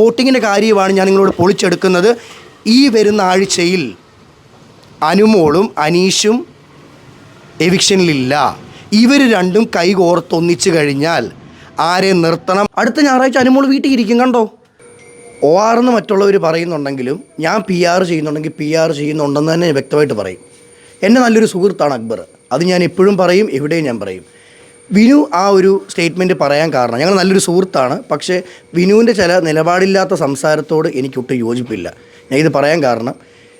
വോട്ടിങ്ങിന്റെ കാര്യമാണ് ഞാൻ നിങ്ങളോട് പൊളിച്ചെടുക്കുന്നത്. ഈ വരുന്ന ആഴ്ചയിൽ അനുമോളും അനീഷും എവിക്ഷനിലില്ല. ഇവർ രണ്ടും കൈകോർത്തൊന്നിച്ചു കഴിഞ്ഞാൽ ആരെ നിർത്തണം? അടുത്ത ഞായറാഴ്ച അനുമോൾ വീട്ടിൽ ഇരിക്കും കണ്ടോ? ഒ ആർ എന്ന് മറ്റുള്ളവർ പറയുന്നുണ്ടെങ്കിലും ഞാൻ പി ആർ ചെയ്യുന്നുണ്ടെങ്കിൽ പി ആർ ചെയ്യുന്നുണ്ടെന്ന് തന്നെ വ്യക്തമായിട്ട് പറയും. എന്റെ നല്ലൊരു സുഹൃത്താണ് അക്ബർ. അത് ഞാൻ എപ്പോഴും പറയും എവിടെയും ഞാൻ പറയും. വിനു ആ ഒരു സ്റ്റേറ്റ്മെന്റ് പറയാൻ കാരണം. ഞങ്ങൾ നല്ലൊരു സുഹൃത്താണ്. പക്ഷേ വിനുവിന്റെ ചില നിലപാടില്ലാത്ത സംസാരത്തോട് എനിക്കൊട്ടും യോജിപ്പില്ല. ഞാൻ ഇത് പറയാൻ കാരണം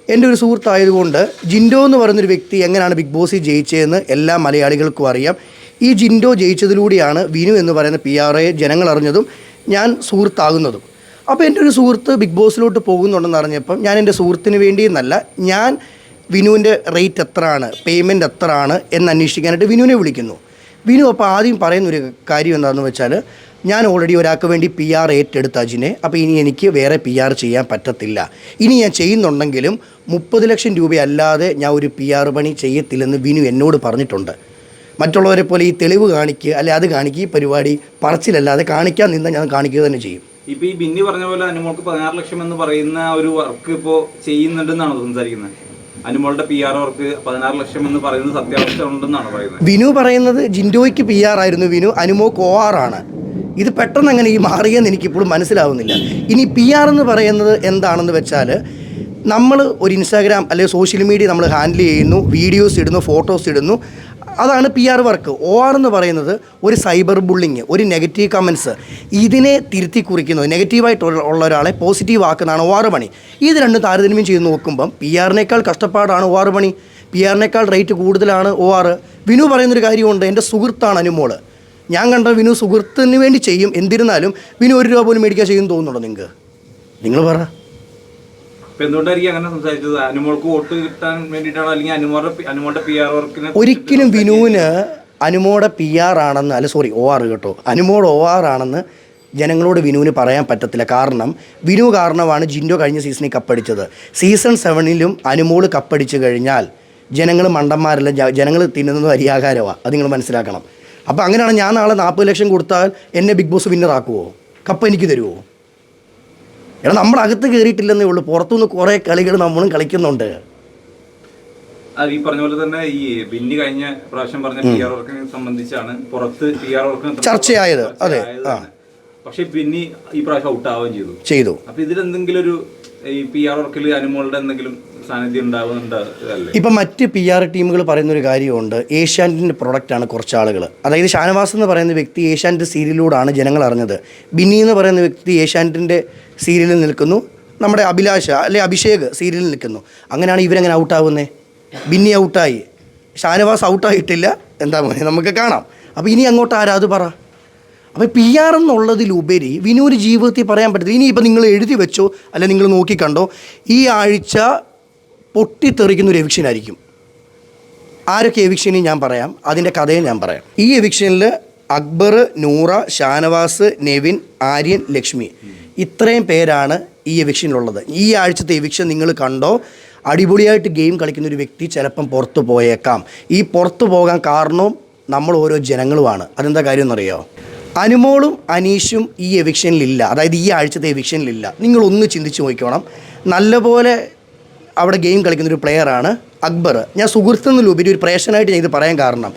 എന്റെ ഒരു സുഹൃത്തായതുകൊണ്ട് ജിൻഡോ എന്ന് പറയുന്നൊരു വ്യക്തി എങ്ങനെയാണ് ബിഗ് ബോസിൽ ജയിച്ചതെന്ന് എല്ലാ മലയാളികൾക്കും അറിയാം. ഈ ജിൻഡോ ജയിച്ചതിലൂടെയാണ് വിനു എന്ന് പറയുന്ന പി ആർ എ ജനങ്ങൾ അറിഞ്ഞതും ഞാൻ സുഹൃത്താകുന്നതും. അപ്പോൾ എന്റെ ഒരു സുഹൃത്ത് ബിഗ് ബോസിലോട്ട് പോകുന്നുണ്ടെന്ന് അറിഞ്ഞപ്പം ഞാൻ എന്റെ സുഹൃത്തിന് വേണ്ടിയെന്നല്ല ഞാൻ വിനുവിന്റെ റേറ്റ് എത്രയാണ് പേയ്മെന്റ് എത്രയാണ് എന്ന് അന്വേഷിക്കാനായിട്ട് വിനുവിനെ വിളിക്കുന്നു. വിനു അപ്പോൾ ആദ്യം പറയുന്നൊരു കാര്യം എന്താണെന്ന് വെച്ചാൽ ഞാൻ ഓൾറെഡി ഒരാൾക്ക് വേണ്ടി പി ആർ ഏറ്റെടുത്ത അജിനെ അപ്പോൾ ഇനി എനിക്ക് വേറെ പി ആർ ചെയ്യാൻ പറ്റത്തില്ല. ഇനി ഞാൻ ചെയ്യുന്നുണ്ടെങ്കിലും മുപ്പത് ലക്ഷം രൂപയല്ലാതെ ഞാൻ ഒരു പി ആർ പണി ചെയ്യത്തില്ലെന്ന് വിനു എന്നോട് പറഞ്ഞിട്ടുണ്ട്. മറ്റുള്ളവരെ പോലെ ഈ തെളിവ് കാണിക്കുക അല്ലെ അത് കാണിക്കുക ഈ പരിപാടി പറച്ചിലല്ലാതെ കാണിക്കാൻ നിന്ന് ഞാൻ കാണിക്കുക തന്നെ ചെയ്യും. ഇപ്പൊ ഈ ബിന്നി പറഞ്ഞ പോലെ അനുമോൾക്ക് പതിനാറ് ലക്ഷം എന്ന് പറയുന്ന ഒരു വർക്ക് ഇപ്പോ ചെയ്യുന്നുണ്ടെന്നാണോ സംസാരിക്കുന്നത്? അനുമോളുടെ ലക്ഷം എന്ന് പറയുന്നത് ഉണ്ടെന്നാണ് പറയുന്നത്. വിനു പറയുന്നത് ജിൻഡോയ്ക്ക് പി ആർ ആയിരുന്നു. വിനു അനുമോക്ക് ഒ ആർ ആണ്. ഇത് പെട്ടെന്ന് അങ്ങനെ ഈ മാറിയെന്ന് എനിക്കിപ്പോഴും മനസ്സിലാവുന്നില്ല. ഇനി പി ആർ എന്ന് പറയുന്നത് എന്താണെന്ന് വെച്ചാൽ നമ്മൾ ഒരു ഇൻസ്റ്റാഗ്രാം അല്ലെങ്കിൽ സോഷ്യൽ മീഡിയ നമ്മൾ ഹാൻഡിൽ ചെയ്യുന്നു വീഡിയോസ് ഇടുന്നു ഫോട്ടോസ് ഇടുന്നു. അതാണ് P R work. O R എന്ന് പറയുന്നത് ഒരു സൈബർ ബുള്ളിങ് ഒരു നെഗറ്റീവ് കമൻസ് ഇതിനെ തിരുത്തി കുറിക്കുന്നത് നെഗറ്റീവായിട്ടുള്ള ഉള്ള ഒരാളെ പോസിറ്റീവ് ആക്കുന്നതാണ് ഒ ആർ പണി. ഇത് രണ്ടും താരതമ്യം ചെയ്ത് നോക്കുമ്പം പി ആറിനേക്കാൾ കഷ്ടപ്പാടാണ് ഒ ആർ പണി. പി ആറിനേക്കാൾ റേറ്റ് കൂടുതലാണ് ഒ ആർ വിനു പറയുന്നൊരു കാര്യമുണ്ട്. എന്റെ സുഹൃത്താണ് അനുമോൾ ഞാൻ കണ്ട വിനു സുഹൃത്തിന് വേണ്ടി ചെയ്യും. എന്തിരുന്നാലും വിനു ഒരു രൂപ പോലും മേടിക്കാൻ ചെയ്യും തോന്നുന്നുണ്ടോ നിങ്ങൾക്ക് നിങ്ങൾ പറ. അപ്പൊ എന്തുകൊണ്ടായിരിക്കും അങ്ങനെ സംസാരിച്ചത്? അനുമോൾക്ക് വോട്ട് കിട്ടാൻ വേണ്ടിയിട്ടാണോ അല്ലെങ്കിൽ അനുമോളുടെ പി- അനുമോളുടെ പി ആർ വർക്കിനെ ഒരിക്കലും വിനുവിന് അനുമോടെ പി ആർ ആണെന്ന് അല്ല സോറി ഒ ആർ കേട്ടോ. അനുമോട് ഒ ആർ ആണെന്ന് ജനങ്ങളോട് വിനുവിന് പറയാൻ പറ്റത്തില്ല. കാരണം വിനു കാരണമാണ് ജിൻഡോ കഴിഞ്ഞ സീസണിൽ കപ്പടിച്ചത്. സീസൺ സെവനിലും അനുമോൾ കപ്പടിച്ചു കഴിഞ്ഞാൽ ജനങ്ങൾ മണ്ടന്മാരല്ല ജനങ്ങൾ തിന്നുന്നത് അരിയാകാരമാണ് അത് നിങ്ങൾ മനസ്സിലാക്കണം. അപ്പോൾ അങ്ങനെയാണ് ഞാൻ നാളെ നാൽപ്പത് ലക്ഷം കൊടുത്താൽ എന്നെ ബിഗ് ബോസ് വിന്നറാക്കുമോ കപ്പ് എനിക്ക് തരുമോ എടാ നമ്മുടെ അകത്ത് കയറിയിട്ടില്ലെന്നേ ഉള്ളൂ. പുറത്തുനിന്ന് കുറേ കളികൾ നമ്മളും കളിക്കുന്നുണ്ട്. അത് ഈ പറഞ്ഞ പോലെ തന്നെ ഈ ബിന്നി കഴിഞ്ഞ പ്രാവശ്യം പറഞ്ഞ പി ആർ വർക്കിനെ സംബന്ധിച്ചാണ് പുറത്ത് പി ആർ വർക്ക് ചർച്ചയായത്, അതെ. പക്ഷെ ബിന്നി ഈ പ്രാവശ്യം ഔട്ട് ആവുകയും ചെയ്തു. ചെയ്തു. അപ്പൊ ഇതിലെന്തെങ്കിലും ഒരു ഈ പി ആർ വർക്കിൽ അനുമോളുടെ എന്തെങ്കിലും ഇപ്പം മറ്റ് പി ആർ ടീമുകൾ പറയുന്ന ഒരു കാര്യമുണ്ട്. ഏഷ്യാനെറ്റിന്റെ പ്രൊഡക്റ്റാണ് കുറച്ച് ആളുകൾ. അതായത് ഷാനവാസ് എന്ന് പറയുന്ന വ്യക്തി ഏഷ്യാനെറ്റ് സീരിയലിലൂടെയാണ് ജനങ്ങൾ അറിഞ്ഞത്. ബിന്നി എന്ന് പറയുന്ന വ്യക്തി ഏഷ്യാനെറ്റിന്റെ സീരിയലിൽ നിൽക്കുന്നു. നമ്മുടെ അഭിലാഷ അല്ലെ അഭിഷേക് സീരിയലിൽ നിൽക്കുന്നു. അങ്ങനെയാണ് ഇവരെങ്ങനെ ഔട്ടാവുന്നത് ബിന്നി ഔട്ടായി. ഷാനവാസ് ഔട്ടായിട്ടില്ല. എന്താ മോനെ നമുക്ക് കാണാം. അപ്പോൾ ഇനി അങ്ങോട്ട് ആരാ? അത് പറ. അപ്പോൾ പി ആർ എന്നുള്ളതിലുപരി വിനൂര് ജീവിതത്തിൽ പറയാൻ പറ്റത്തില്ല. ഇനിയിപ്പോൾ നിങ്ങൾ എഴുതി വെച്ചോ അല്ലെ നിങ്ങൾ നോക്കിക്കണ്ടോ ഈ ആഴ്ച പൊട്ടിത്തെറിക്കുന്ന ഒരു എവിക്ഷൻ ആയിരിക്കും. ആരൊക്കെ എവിക്ഷനെയും ഞാൻ പറയാം? അതിന്റെ കഥയും ഞാൻ പറയാം. ഈ എവിക്ഷനിൽ അക്ബർ നൂറ ഷാനവാസ് നെവിൻ ആര്യൻ ലക്ഷ്മി. ഇത്രയും പേരാണ് ഈ എവിക്ഷനിലുള്ളത്. ഈ ആഴ്ചത്തെ എവിക്ഷൻ നിങ്ങൾ കണ്ടോ? അടിപൊളിയായിട്ട് ഗെയിം കളിക്കുന്ന ഒരു വ്യക്തി ചിലപ്പം പുറത്തു പോയേക്കാം. ഈ പുറത്തു പോകാൻ കാരണവും നമ്മൾ ഓരോ ജനങ്ങളുമാണ്. അതെന്താ കാര്യം എന്നറിയോ? അനുമോളും അനീഷും ഈ എവിക്ഷനിലില്ല. അതായത് ഈ ആഴ്ചത്തെ എവിക്ഷനിലില്ല. നിങ്ങളൊന്ന് ചിന്തിച്ച് നോക്കിക്കോണം. നല്ലപോലെ അവിടെ ഗെയിം കളിക്കുന്ന ഒരു പ്ലെയറാണ് അക്ബർ. ഞാൻ സുഹൃത്തുനിലുപരി ഒരു പ്രേഷനായിട്ട് ഞാൻ ഇത് പറയാൻ കാരണം.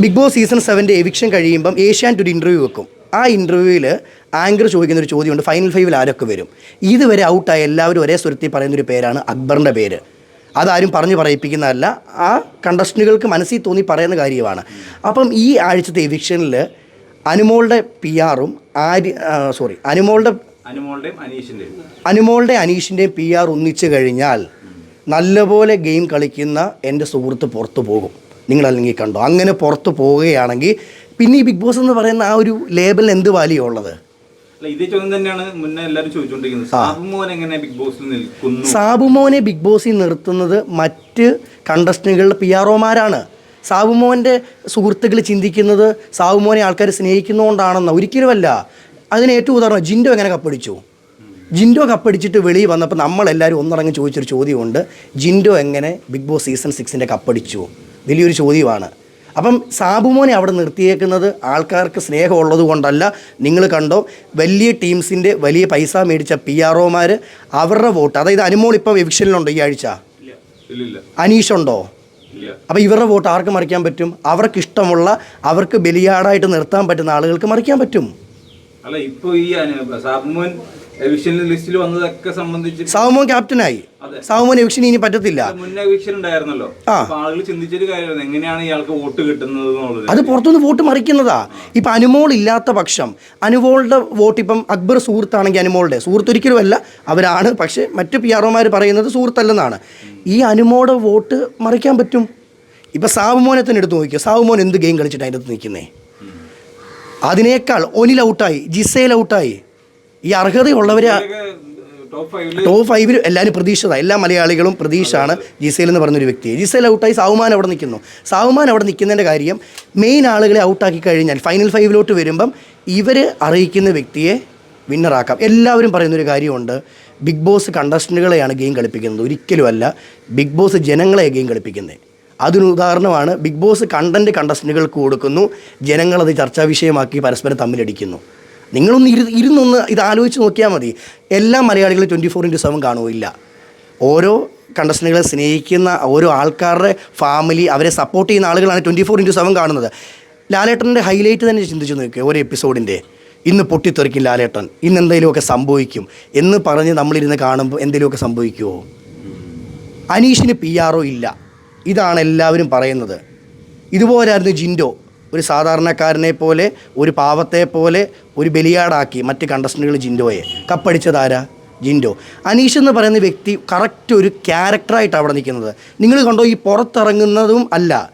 ബിഗ് ബോസ് സീസൺ സെവന്റെ എവിക്ഷൻ കഴിയുമ്പം ഏഷ്യാൻ ഒരു ഇന്റർവ്യൂ വെക്കും. ആ ഇന്റർവ്യൂവിൽ ആങ്കർ ചോദിക്കുന്ന ഒരു ചോദ്യമുണ്ട് ഫൈനൽ ഫൈവിൽ ആരൊക്കെ വരും? ഇതുവരെ ഔട്ടായ എല്ലാവരും ഒരേ സ്വരത്തിൽ പറയുന്നൊരു പേരാണ് അക്ബറിന്റെ പേര്. അതാരും പറഞ്ഞു പറയിപ്പിക്കുന്നതല്ല ആ കണ്ടസ്റ്റന്റുകൾക്ക് മനസ്സിൽ തോന്നി പറയുന്ന കാര്യമാണ്. അപ്പം ഈ ആഴ്ചത്തെ എവിക്ഷനിൽ അനുമോളുടെ പി ആറും ആര്യ സോറി അനുമോളുടെ അനുമോളുടെ അനീഷിന്റെയും പി ആർ ഒന്നിച്ചു കഴിഞ്ഞാൽ നല്ലപോലെ ഗെയിം കളിക്കുന്ന എന്റെ സുഹൃത്ത് പുറത്തു പോകും. നിങ്ങളല്ലെങ്കിൽ കണ്ടോ? അങ്ങനെ പുറത്ത് പോവുകയാണെങ്കിൽ പിന്നെ ഈ ബിഗ് ബോസ് എന്ന് പറയുന്ന ആ ഒരു ലേബൽ എന്ത് വാല്യൂ ഉള്ളത്? അല്ല ഇതേ ചോദ്യം തന്നെയാണ് മുന്നേ എല്ലാവരും ചോദിച്ചുകൊണ്ടിരിക്കുന്നത് സാബുമോൻ എങ്ങനെ ബിഗ് ബോസിൽ നിൽക്കുന്നു? സാബുമോനെ ബിഗ് ബോസിൽ നിർത്തുന്നത് മറ്റ് കണ്ടസ്റ്റന്റുകളുടെ പി ആർ ഒമാരാണ്. സാബുമോന്റെ സുഹൃത്തുക്കൾ ചിന്തിക്കുന്നത് സാബുമോനെ ആൾക്കാർ സ്നേഹിക്കുന്നതുകൊണ്ടാണെന്ന് ഒരിക്കലുമല്ല. അതിന് ഏറ്റവും ഉദാഹരണം ജിൻഡോ എങ്ങനെ കപ്പടിച്ചു ജിൻഡോ കപ്പടിച്ചിട്ട് വെളിയിൽ വന്നപ്പോൾ നമ്മളെല്ലാവരും ഒന്നിറങ്ങി ചോദിച്ചൊരു ചോദ്യമുണ്ട്. ജിൻഡോ എങ്ങനെ ബിഗ് ബോസ് സീസൺ സിക്സിന്റെ കപ്പടിച്ചു വലിയൊരു ചോദ്യമാണ്. അപ്പം സാബുമോനെ അവിടെ നിർത്തിയേക്കുന്നത് ആൾക്കാർക്ക് സ്നേഹമുള്ളത് കൊണ്ടല്ല. നിങ്ങൾ കണ്ടോ വലിയ ടീംസിന്റെ വലിയ പൈസ മേടിച്ച പി ആർ ഒമാർ അവരുടെ വോട്ട് അതായത് അനുമോൾ ഇപ്പോൾ എവിക്ഷനിലുണ്ടോ ഈ ആഴ്ച? അനീഷുണ്ടോ? അപ്പം അപ്പോൾ ഇവരുടെ വോട്ട് ആർക്ക് മറിക്കാൻ പറ്റും? അവർക്ക് ഇഷ്ടമുള്ള അവർക്ക് ബലിയാടായിട്ട് നിർത്താൻ പറ്റുന്ന ആളുകൾക്ക് മറിക്കാൻ പറ്റും. അല്ല ഇപ്പോൾ ഈ സാബുമോൻ ലിസ്റ്റിൽ വന്നതൊക്കെ സംബന്ധിച്ച് സാവുമോൻ ക്യാപ്റ്റനായി. സാവുമോൻ എവിക്ഷൻ ഇനി പറ്റത്തില്ല. ഉണ്ടായിരുന്നല്ലോ. ആളുകൾ ചിന്തിച്ചൊരു കാര്യമാണ് എങ്ങനെയാണ് ഇയാൾക്ക് വോട്ട് കിട്ടുന്നത് അത് പുറത്തുനിന്ന് വോട്ട് മറിക്കുന്നതാ. ഇപ്പൊ അനുമോൾ ഇല്ലാത്ത പക്ഷം അനുമോളുടെ വോട്ട് ഇപ്പം അക്ബർ സുഹൃത്താണെങ്കിൽ അനുമോളുടെ. സുഹൃത്ത് ഒരിക്കലും അല്ല അവരാണ്. പക്ഷെ മറ്റു പി ആർഒമാർ പറയുന്നത് സുഹൃത്തല്ലെന്നാണ്. ഈ അനുമോളുടെ വോട്ട് മറിക്കാൻ പറ്റും? ഇപ്പൊ സാവുമോനെ തന്നെ എടുത്ത് നോക്കിയോ സാവുമോൻ എന്ത് ഗെയിം കളിച്ചിട്ട് അതിന്റെ അടുത്ത് നിൽക്കുന്നേ? അതിനേക്കാൾ ഒനിൽ ഔട്ടായി ജിസേൽ ഔട്ടായി. ഈ അർഹതയുള്ളവരെ ടോപ്പ് ഫൈവിൽ എല്ലാവരും പ്രതീക്ഷ എല്ലാ മലയാളികളും പ്രതീക്ഷയാണ് ജിസേൽ എന്ന് പറഞ്ഞൊരു വ്യക്തി ജിസേൽ ഔട്ടായി സാവുമാൻ അവിടെ നിൽക്കുന്നു. സാവുമാൻ അവിടെ നിൽക്കുന്നതിന്റെ കാര്യം മെയിൻ ആളുകളെ ഔട്ടാക്കി കഴിഞ്ഞാൽ ഫൈനൽ ഫൈവിലോട്ട് വരുമ്പം ഇവർ അറിയിക്കുന്ന വ്യക്തിയെ വിന്നറാക്കാം എല്ലാവരും പറയുന്നൊരു കാര്യമുണ്ട്. ബിഗ് ബോസ് കണ്ടസ്റ്റന്റുകളെയാണ് ഗെയിം കളിപ്പിക്കുന്നത്. ഒരിക്കലുമല്ല ബിഗ് ബോസ് ജനങ്ങളെ ഗെയിം കളിപ്പിക്കുന്നത് അതിന് ഉദാഹരണമാണ് ബിഗ് ബോസ് കണ്ടന്റ് കണ്ടസ്റ്റന്റുകൾക്ക് കൊടുക്കുന്നു. ജനങ്ങളത് ചർച്ചാ വിഷയമാക്കി പരസ്പരം തമ്മിലടിക്കുന്നു. നിങ്ങളൊന്ന് ഇരു ഇരുന്നൊന്ന് ഇത് ആലോചിച്ച് നോക്കിയാൽ മതി. എല്ലാ മലയാളികളും ട്വന്റി ഫോർ ഇന്റു സെവൻ കാണുമില്ല ഓരോ കണ്ടസ്റ്റന്റുകളെ സ്നേഹിക്കുന്ന ഓരോ ആൾക്കാരുടെ ഫാമിലി അവരെ സപ്പോർട്ട് ചെയ്യുന്ന ആളുകളാണ് ട്വന്റി ഫോർ ഇന്റു സെവൻ കാണുന്നത്. ലാലേട്ടന്റെ ഹൈലൈറ്റ് തന്നെ ചിന്തിച്ചു നോക്കുക ഓരോ എപ്പിസോഡിന്റെ ഇന്ന് പൊട്ടിത്തെറിക്കും ലാലേട്ടൻ. ഇന്ന് എന്തെങ്കിലുമൊക്കെ സംഭവിക്കും. എന്ന് പറഞ്ഞ് നമ്മളിരുന്ന് കാണുമ്പോൾ എന്തെങ്കിലുമൊക്കെ സംഭവിക്കുമോ അനീഷിന് പി ആർ ഇല്ല. ഇതാണ് എല്ലാവരും പറയുന്നത്. ഇതുപോലായിരുന്നു ജിൻഡോ. ഒരു സാധാരണക്കാരനെ പോലെ ഒരു പാവത്തെ പോലെ ഒരു ബലിയാടാക്കി മറ്റ് കണ്ടസ്റ്റന്റുകൾ ജിൻഡോയെ. കപ്പടിച്ചതാരാ ജിൻഡോ. അനീഷ് എന്ന് പറയുന്ന വ്യക്തി കറക്റ്റ് ഒരു ക്യാരക്ടറായിട്ട് അവിടെ നിൽക്കുന്നത്. നിങ്ങൾ കണ്ടോ ഈ പുറത്തിറങ്ങുന്നതും അല്ല.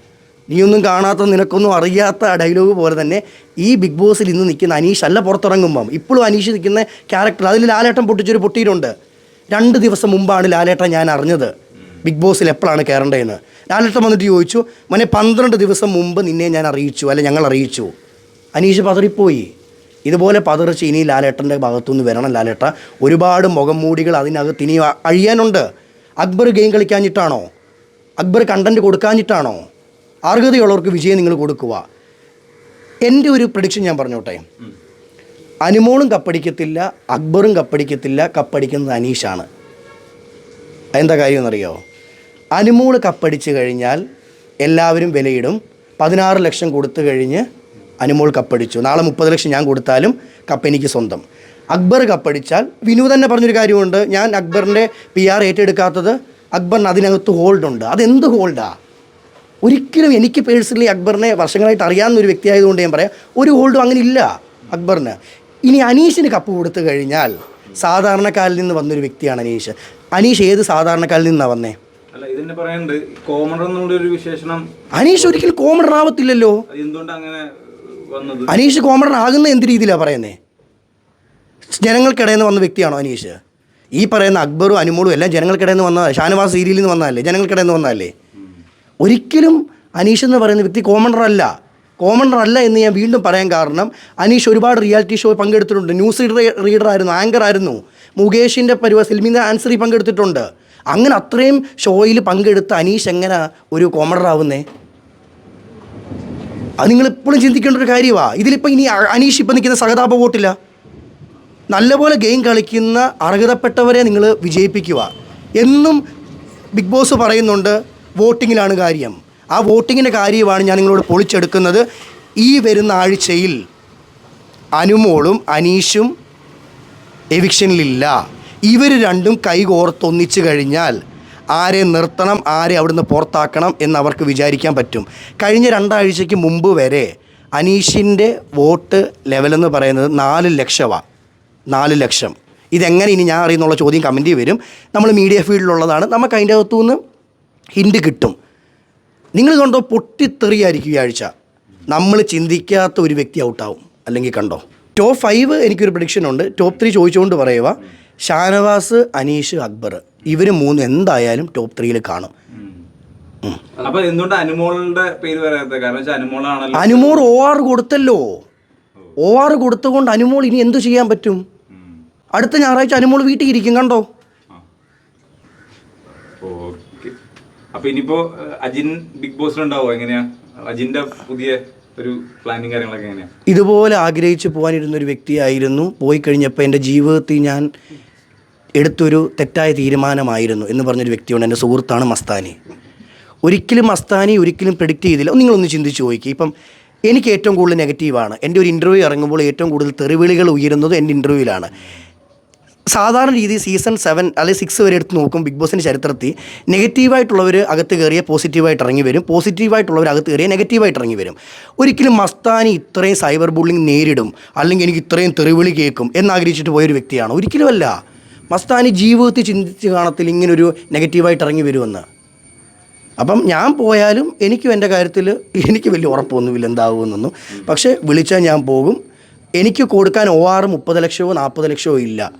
നീയൊന്നും കാണാത്ത നിനക്കൊന്നും അറിയാത്ത ഡയലോഗ് പോലെ തന്നെ ഈ ബിഗ് ബോസിൽ ഇന്ന് നിൽക്കുന്ന അനീഷ് അല്ല പുറത്തിറങ്ങുമ്പം. ഇപ്പോഴും അനീഷ് നിൽക്കുന്ന ക്യാരക്ടർ അതിൽ ലാലേട്ടൻ പൊട്ടിച്ചൊരു പൊട്ടിയിട്ടുണ്ട്. രണ്ട് ദിവസം മുമ്പാണ് ലാലേട്ടൻ ഞാൻ അറിഞ്ഞത്. ബിഗ് ബോസിൽ എപ്പോഴാണ് കയറേണ്ടതെന്ന് ലാലേട്ടൻ വന്നിട്ട് ചോദിച്ചു മോനെ പന്ത്രണ്ട് ദിവസം മുമ്പ് നിന്നെ ഞാൻ അറിയിച്ചു അല്ലെ ഞങ്ങൾ അറിയിച്ചു? അനീഷ് പതറിപ്പോയി. ഇതുപോലെ പതറിച്ച് ഇനി ലാലേട്ടന്റെ ഭാഗത്തുനിന്ന് വരണം ലാലേട്ട. ഒരുപാട് മുഖം മൂടികൾ അതിനകത്ത് ഇനി അഴിയാനുണ്ട്. അക്ബർ ഗെയിം കളിക്കാഞ്ഞിട്ടാണോ? അക്ബർ കണ്ടന്റ് കൊടുക്കാഞ്ഞിട്ടാണോ? അർഹതയുള്ളവർക്ക് വിജയം നിങ്ങൾ കൊടുക്കുക. എന്റെ ഒരു പ്രഡിക്ഷൻ ഞാൻ പറഞ്ഞോട്ടെ. അനുമോളും കപ്പടിക്കത്തില്ല അക്ബറും കപ്പടിക്കത്തില്ല കപ്പടിക്കുന്നത് അനീഷാണ്. എന്താ കാര്യം എന്നറിയോ? അനുമോൾ കപ്പടിച്ച് കഴിഞ്ഞാൽ എല്ലാവരും വിലയിടും. പതിനാറ് ലക്ഷം കൊടുത്തു കഴിഞ്ഞ് അനുമോൾ കപ്പടിച്ചു. നാളെ മുപ്പത് ലക്ഷം ഞാൻ കൊടുത്താലും കപ്പ് എനിക്ക് സ്വന്തം. അക്ബർ കപ്പടിച്ചാൽ വിനു തന്നെ പറഞ്ഞൊരു കാര്യമുണ്ട്. ഞാൻ അക്ബറിന്റെ പി ആർ ഏറ്റെടുക്കാത്തത് അക്ബറിന് അതിനകത്ത് ഹോൾഡുണ്ട് അതെന്ത് ഹോൾഡാ ഒരിക്കലും എനിക്ക് പേഴ്സണലി അക്ബറിനെ വർഷങ്ങളായിട്ട് അറിയാവുന്ന ഒരു വ്യക്തിയായതുകൊണ്ട് ഞാൻ പറയാം ഒരു ഹോൾഡും അങ്ങനെ ഇല്ല അക്ബറിന്. ഇനി അനീഷിന് കപ്പ് കൊടുത്തു കഴിഞ്ഞാൽ സാധാരണക്കാരിൽ നിന്ന് വന്നൊരു വ്യക്തിയാണ് അനീഷ്. അനീഷ് ഏത് സാധാരണക്കാരിൽ നിന്നാണ് വന്നേ? അല്ല ഇതിന്റെ എന്നുള്ള ഒരു വിശേഷണം അനീഷ് ഒരിക്കലും കോമഡർ ആവത്തില്ലല്ലോ. എന്തുകൊണ്ട് അങ്ങനെ വന്നത്? അനീഷ് കോമഡർ ആകുന്ന എന്ത് രീതിയിലാണ് പറയുന്നത് ജനങ്ങൾക്കിടയിൽ നിന്ന് വന്ന വ്യക്തിയാണോ അനീഷ്? ഈ പറയുന്ന അക്ബറും അനുമോളും എല്ലാം ജനങ്ങൾക്കിടയിൽ നിന്ന് വന്ന ഷാനവാസ് സീരിയലിൽ നിന്ന് വന്നതല്ലേ? ജനങ്ങൾക്കിടയിൽ നിന്ന് വന്നതല്ലേ? ഒരിക്കലും അനീഷ് എന്ന് പറയുന്ന വ്യക്തി കോമണർ അല്ല. കോമണർ അല്ല എന്ന് ഞാൻ വീണ്ടും പറയാൻ കാരണം അനീഷ് ഒരുപാട് റിയാലിറ്റി ഷോ പങ്കെടുത്തിട്ടുണ്ട്. ന്യൂസ് റീഡർ ആയിരുന്നു ആങ്കർ ആയിരുന്നു. മുകേഷിന്റെ പരിപാടി ഫിലിമിന്റെ ആൻസറിൽ പങ്കെടുത്തിട്ടുണ്ട്. അങ്ങനെ അത്രയും ഷോയിൽ പങ്കെടുത്ത അനീഷ് എങ്ങനെ ഒരു കോമഡർ ആവുന്നേ? അത് നിങ്ങൾ ഇപ്പോഴും ചിന്തിക്കേണ്ട ഒരു കാര്യമാണ് ഇതിലിപ്പോൾ ഇനി അനീഷ് ഇപ്പം നിൽക്കുന്ന സഹതാപ വോട്ടില്ല. നല്ലപോലെ ഗെയിം കളിക്കുന്ന അർഹതപ്പെട്ടവരെ നിങ്ങൾ വിജയിപ്പിക്കുക. എന്നും ബിഗ് ബോസ് പറയുന്നുണ്ട് വോട്ടിങ്ങിലാണ് കാര്യം. ആ വോട്ടിങ്ങിന്റെ കാര്യമാണ് ഞാൻ നിങ്ങളോട് പൊളിച്ചെടുക്കുന്നത്. ഈ വരുന്ന ആഴ്ചയിൽ അനുമോളും അനീഷും എവിക്ഷനിലില്ല ഇവർ രണ്ടും കൈകോർത്തൊന്നിച്ച് കഴിഞ്ഞാൽ ആരെ നിർത്തണം ആരെ അവിടുന്ന് പുറത്താക്കണം എന്ന് അവർക്ക് വിചാരിക്കാൻ പറ്റും. കഴിഞ്ഞ രണ്ടാഴ്ചയ്ക്ക് മുമ്പ് വരെ അനീഷിന്റെ വോട്ട് ലെവലെന്ന് പറയുന്നത് നാല് ലക്ഷമാണ് നാല് ലക്ഷം. ഇതെങ്ങനെ ഇനി ഞാൻ അറിയുന്നുള്ള ചോദ്യം കമന്റ് വരും. നമ്മൾ മീഡിയ ഫീൽഡിലുള്ളതാണ് നമുക്ക് അതിന്റെ അകത്തുനിന്ന് ഹിൻഡ് കിട്ടും. നിങ്ങൾ കണ്ടോ പൊട്ടിത്തെറിയായിരിക്കും ഈ ആഴ്ച. നമ്മൾ ചിന്തിക്കാത്ത ഒരു വ്യക്തി ഔട്ടാവും അല്ലെങ്കിൽ കണ്ടോ? ടോപ്പ് ഫൈവ് എനിക്കൊരു പ്രഡിക്ഷൻ ഉണ്ട്. ടോപ്പ് ത്രീ ചോദിച്ചുകൊണ്ട് പറയുക ഷാനവാസ് അനീഷ് അക്ബർ. ഇവർ മൂന്ന് എന്തായാലും ടോപ്പ് ത്രീയിൽ കാണും. അപ്പൊ എന്തുകൊണ്ട് അനുമോളുടെ പേര് കാരണം അനുമോളാണല്ലോ. അനുമോൾ ഒ ആർ കൊടുത്തല്ലോ. ഒ ആർ കൊടുത്തുകൊണ്ട് അനുമോൾ ഇനി എന്തു ചെയ്യാൻ പറ്റും? അടുത്ത ഞായറാഴ്ച അനുമോൾ വീട്ടിൽ ഇരിക്കും കണ്ടോ? അപ്പൊ ഇനിയിപ്പോ അജിൻ ബിഗ് ബോസിലുണ്ടാവോ? എങ്ങനെയാ? അജിന്റെ പുതിയ ഒരു പ്ലാനിങ് കാര്യങ്ങളൊക്കെ എങ്ങനെയാ? ഇതുപോലെ ആഗ്രഹിച്ചു പോകാനിരുന്ന ഒരു വ്യക്തിയായിരുന്നു. പോയി കഴിഞ്ഞപ്പോൾ എന്റെ ജീവിതത്തിൽ ഞാൻ എടുത്തൊരു തെറ്റായ തീരുമാനമായിരുന്നു എന്ന് പറഞ്ഞൊരു വ്യക്തിയുണ്ട് എന്റെ സുഹൃത്താണ് മസ്താനി. ഒരിക്കലും മസ്താനി ഒരിക്കലും പ്രെഡിക്റ്റ് ചെയ്തില്ല. നിങ്ങളൊന്ന് ചിന്തിച്ച് നോക്കി. ഇപ്പം എനിക്ക് ഏറ്റവും കൂടുതൽ നെഗറ്റീവാണ് എന്റെ ഒരു ഇന്റർവ്യൂ ഇറങ്ങുമ്പോൾ ഏറ്റവും കൂടുതൽ തെറിവിളികൾ ഉയരുന്നത് എന്റെ ഇന്റർവ്യൂവിലാണ് സാധാരണ രീതി സീസൺ സെവൻ അല്ലെങ്കിൽ സിക്സ് വരെ എടുത്ത് നോക്കും ബിഗ് ബോസിന്റെ ചരിത്രത്തിൽ. നെഗറ്റീവായിട്ടുള്ളവർ അകത്ത് കയറിയ പോസിറ്റീവായിട്ട് ഇറങ്ങി വരും. പോസിറ്റീവായിട്ടുള്ളവർ അകത്ത് കയറിയ നെഗറ്റീവായിട്ട് ഇറങ്ങി വരും. ഒരിക്കലും മസ്താനി ഇത്രയും സൈബർ ബുള്ളിങ് നേരിടും. അല്ലെങ്കിൽ എനിക്ക് ഇത്രയും തെറിവിളി കേൾക്കും എന്നാഗ്രഹിച്ചിട്ട് പോയൊരു വ്യക്തിയാണ്. ഒരിക്കലുമല്ല. മസ്താനി ജീവിതത്തിൽ ചിന്തിച്ച് കാണത്തിൽ ഇങ്ങനൊരു നെഗറ്റീവായിട്ട് ഇറങ്ങി വരുമെന്ന്. അപ്പം ഞാൻ പോയാലും എനിക്കും എന്റെ കാര്യത്തിൽ എനിക്ക് വലിയ ഉറപ്പൊന്നുമില്ല എന്താകുമെന്നൊന്നും പക്ഷേ വിളിച്ചാൽ ഞാൻ പോകും. എനിക്ക് കൊടുക്കാൻ ഒ ആർ മുപ്പത് ലക്ഷമോ നാൽപ്പത് ലക്ഷമോ ഇല്ല.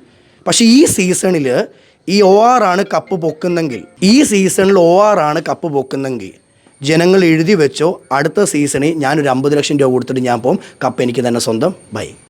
പക്ഷേ ഈ സീസണിൽ ഈ ഒ ആറാണ് കപ്പ് പൊക്കുന്നെങ്കിൽ ഈ സീസണിൽ ഒ ആറാണ് കപ്പ് പൊക്കുന്നെങ്കിൽ ജനങ്ങൾ എഴുതി വെച്ചോ അടുത്ത സീസണിൽ ഞാനൊരു അമ്പത് ലക്ഷം രൂപ കൊടുത്തിട്ട് ഞാൻ പോകും കപ്പ് എനിക്ക് തന്നെ സ്വന്തം. ബൈ.